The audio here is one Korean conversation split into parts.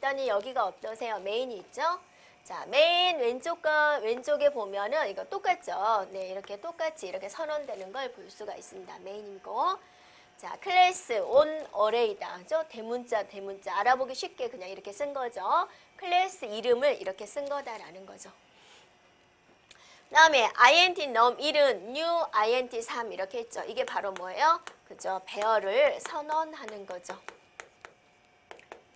있더니 여기가 어떠세요? 메인이 있죠? 자, 메인 왼쪽과 왼쪽에 보면은 이거 똑같죠? 네, 이렇게 똑같이 이렇게 선언되는 걸 볼 수가 있습니다. 메인이고. 자, 클래스 온 어레이다. 그죠? 대문자, 대문자. 알아보기 쉽게 그냥 이렇게 쓴 거죠. 클래스 이름을 이렇게 쓴 거다라는 거죠. 그다음에 int 넘 1은 new int 3 이렇게 했죠. 이게 바로 뭐예요? 그죠? 배열을 선언하는 거죠.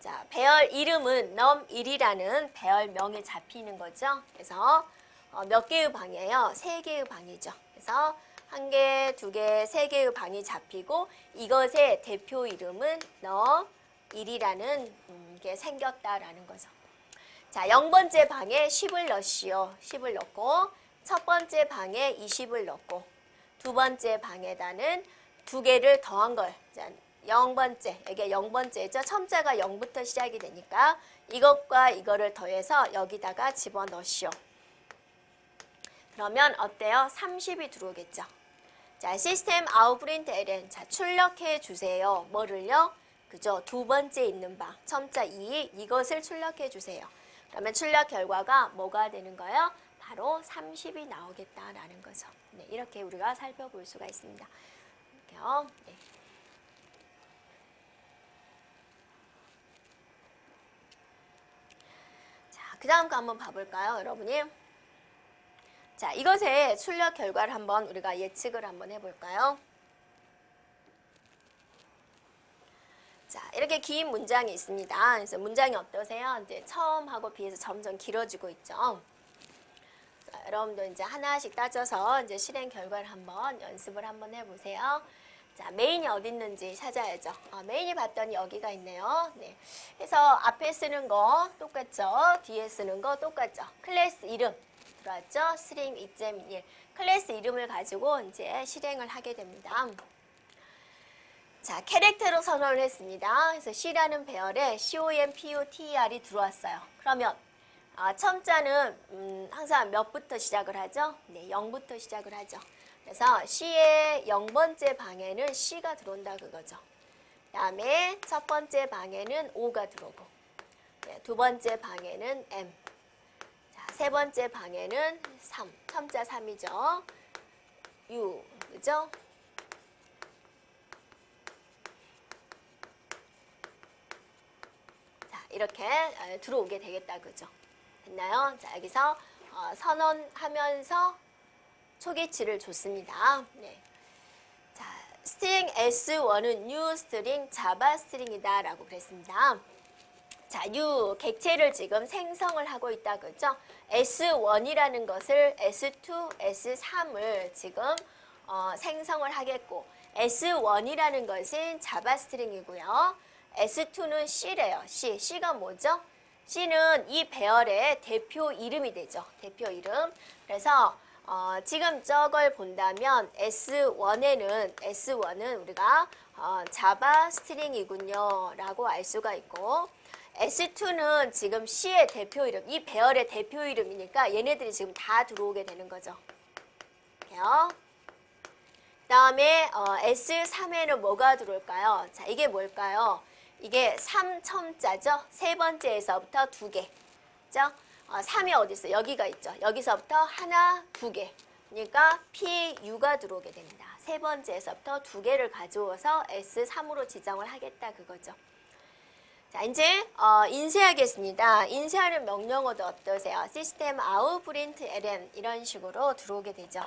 자, 배열 이름은 넘 1이라는 배열명에 잡히는 거죠. 그래서 어, 몇 개의 방이에요? 세 개의 방이죠. 그래서 한 개, 두 개, 세 개의 방이 잡히고 이것의 대표 이름은 넘 1이라는 음, 게 생겼다라는 거죠. 자, 0번째 방에 10을 넣으시오. 10을 넣고 첫 번째 방에 20을 넣고 두 번째 방에다는 두 개를 더한 걸. 자, 0번째, 이게 0번째죠. 첨자가 0부터 시작이 되니까 이것과 이거를 더해서 여기다가 집어넣으시오. 그러면 어때요? 30이 들어오겠죠. 자, 시스템 아웃프린트 ln. 자, 출력해 주세요. 뭐를요? 그죠? 두 번째 있는 방, 첨자 2, 이것을 출력해 주세요. 그러면 출력 결과가 뭐가 되는 거예요? 바로 30이 나오겠다라는 거죠. 네, 이렇게 우리가 살펴볼 수가 있습니다. 이렇게요. 네. 자, 그 다음 거 한번 봐볼까요, 여러분이? 자, 이것의 출력 결과를 한번 우리가 예측을 한번 해볼까요? 자, 이렇게 긴 문장이 있습니다. 그래서 문장이 어떠세요? 이제 처음하고 비해서 점점 길어지고 있죠. 자, 여러분도 이제 하나씩 따져서 이제 실행 결과를 한번 연습을 한번 해보세요. 자, 메인이 어디 있는지 찾아야죠. 아, 메인이 봤더니 여기가 있네요. 네. 그래서 앞에 쓰는 거 똑같죠. 뒤에 쓰는 거 똑같죠. 클래스 이름 들어왔죠. 스트링 이점 1. 클래스 이름을 가지고 이제 실행을 하게 됩니다. 자, 캐릭터로 선언을 했습니다. 그래서 C라는 배열에 COM, PO, TER이 들어왔어요. 그러면 아, 첨자는 음, 항상 몇부터 시작을 하죠? 네, 0부터 시작을 하죠. 그래서 C의 0번째 방에는 C가 들어온다 그거죠. 다음에 첫 번째 방에는 O가 들어오고 네, 두 번째 방에는 M 자, 세 번째 방에는 3, 첨자 3이죠. U, 그죠? 자, 이렇게 어, 들어오게 되겠다 그죠? 됐나요? 자, 여기서 어, 선언하면서 초기치를 줬습니다. 네. 자, 스트링 S1은 new 스트링 자바 스트링이다 라고 그랬습니다. 자, new 객체를 지금 생성을 하고 있다 그죠? S1이라는 것을 S2, S3을 지금 어, 생성을 하겠고 S1이라는 것은 자바 스트링이고요. S2는 C래요. C. C가 뭐죠? C는 이 배열의 대표 이름이 되죠. 대표 이름. 그래서 어, 지금 저걸 본다면 S1에는 S1은 우리가 어, 자바 스트링이군요 라고 알 수가 있고 S2는 지금 C의 대표 이름, 이 배열의 대표 이름이니까 얘네들이 지금 다 들어오게 되는 거죠. 이렇게요. 다음에 어, S3에는 뭐가 들어올까요? 자, 이게 뭘까요? 이게 3첨자죠. 세 번째에서부터 두 개. 그죠? 어, 3이 어디 있어요? 여기가 있죠. 여기서부터 하나, 두 개. 그러니까 PU가 들어오게 됩니다. 세 번째에서부터 두 개를 가져와서 S3으로 지정을 하겠다 그거죠. 자, 이제 어, 인쇄하겠습니다. 인쇄하는 명령어도 어떠세요? 시스템 아웃 프린트 ln 이런 식으로 들어오게 되죠.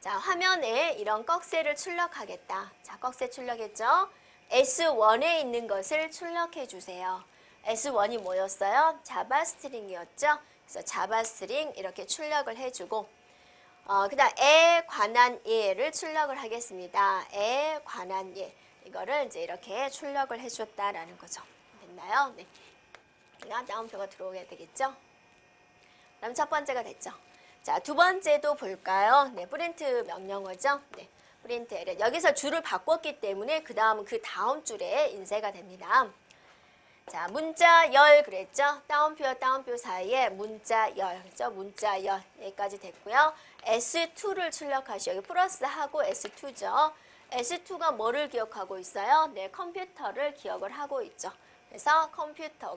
자, 화면에 이런 꺽쇠를 출력하겠다. 자, 꺽쇠 출력했죠? S1에 있는 것을 출력해 주세요. S1이 뭐였어요? 자바 스트링이었죠? 그래서 자바 스트링 이렇게 출력을 해주고 어, 그 다음 에 관한 예를 출력을 하겠습니다. 에 관한 예 이거를 이제 이렇게 출력을 해줬다라는 거죠. 됐나요? 네. 그냥 다음표가 들어오게 되겠죠? 그럼 첫 번째가 됐죠. 자, 두 번째도 볼까요? 네, 프린트 명령어죠. 네, 프린트 l 여기서 줄을 바꿨기 때문에 그 다음은 그 다음 줄에 인쇄가 됩니다. 자, 문자 열 그랬죠? 다운표와 다운표 사이에 문자 열, 그죠? 문자 열 여기까지 됐고요. S2를 출력하시오. 여기 플러스하고 S2죠. S2가 뭐를 기억하고 있어요? 네, 컴퓨터를 기억을 하고 있죠. 그래서 컴퓨터가